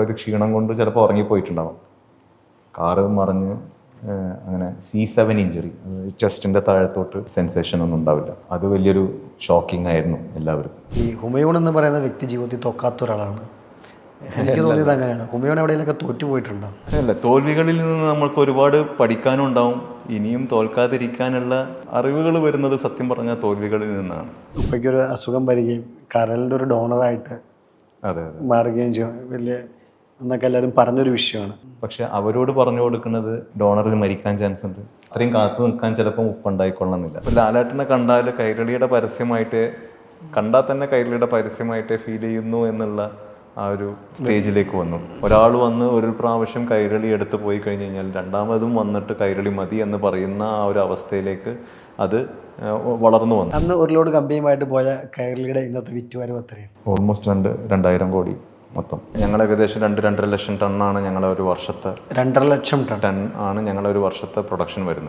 ചിലപ്പോൾ ഒരു ക്ഷീണം കൊണ്ട് ചിലപ്പോൾ ഉറങ്ങിപ്പോയിട്ടുണ്ടാവും. കാറ് മറിഞ്ഞ് അങ്ങനെ സി സെവൻ ഇഞ്ചുറി ചെസ്റ്റിന്റെ താഴത്തോട്ട് സെൻസേഷൻ ഒന്നും ഉണ്ടാവില്ല. അത് വലിയൊരു ഷോക്കിംഗ് ആയിരുന്നു എല്ലാവരും ഈ ഹുമയൂൺ എന്ന് പറയുന്ന വ്യക്തി ജീവിതത്തിൽ തൊക്കാത്ത ഒരാളാണ്. എനിക്ക് തോന്നിയത് അങ്ങനെയാണ്. ഹുമയൂൺ എവിടെയെങ്കിലൊക്കെ തോറ്റു പോയിട്ടുണ്ടോ? അല്ല തോൽവികളിൽ നിന്ന് നമ്മൾക്ക് ഒരുപാട് പഠിക്കാനുണ്ടാവും ഇനിയും തോൽക്കാതിരിക്കാനുള്ള അറിവുകൾ വരുന്നത് സത്യം പറഞ്ഞാൽ തോൽവികളിൽ നിന്നാണ്. ഉപ്പയ്ക്കൊരു അസുഖം വരികയും കരലിന്റെ ഒരു ഡോണറായിട്ട് അതെ അതെ. മാറുകയും ചെയ്യും. വലിയ എന്നൊക്കെ എല്ലാവരും പറഞ്ഞൊരു വിഷയമാണ്. പക്ഷെ അവരോട് പറഞ്ഞു കൊടുക്കുന്നത് ഡോണറിന് മരിക്കാൻ ചാൻസ് ഉണ്ട്. അത്രയും കാത്തു നിൽക്കാൻ ചിലപ്പോൾ ഉപ്പുണ്ടായിക്കൊള്ളണമെന്നില്ല അപ്പോൾ ലാലാട്ടിനെ കണ്ടാൽ കൈരളിയുടെ പരസ്യമായിട്ട് കണ്ടാൽ തന്നെ കൈരളിയുടെ പരസ്യമായിട്ട് ഫീൽ ചെയ്യുന്നു എന്നുള്ള ആ ഒരു സ്റ്റേജിലേക്ക് വന്നു. ഒരാൾ വന്ന് ഒരു പ്രാവശ്യം കൈരളി എടുത്ത് പോയി കഴിഞ്ഞ് കഴിഞ്ഞാൽ രണ്ടാമതും വന്നിട്ട് കൈരളി മതി എന്ന് പറയുന്ന ആ ഒരു അവസ്ഥയിലേക്ക് അത് വളർന്നു വന്നു. അന്ന് ഒരു ലോഡ് കമ്പനിയുമായിട്ട് പോയ കൈരളിയുടെ ഇന്നത്തെ വിറ്റുവരവ് അത്രയും ഓൾമോസ്റ്റ് രണ്ട് രണ്ടായിരം കോടി. മൊത്തം. ഞങ്ങൾ ഏകദേശം രണ്ട് രണ്ടര ലക്ഷം ടണ്ണാണ് ഞങ്ങളുടെ ഒരു വർഷത്തെ രണ്ടര ലക്ഷം ടൺ. ആണ് ഞങ്ങളുടെ ഒരു വർഷത്തെ പ്രൊഡക്ഷൻ വരുന്നത്.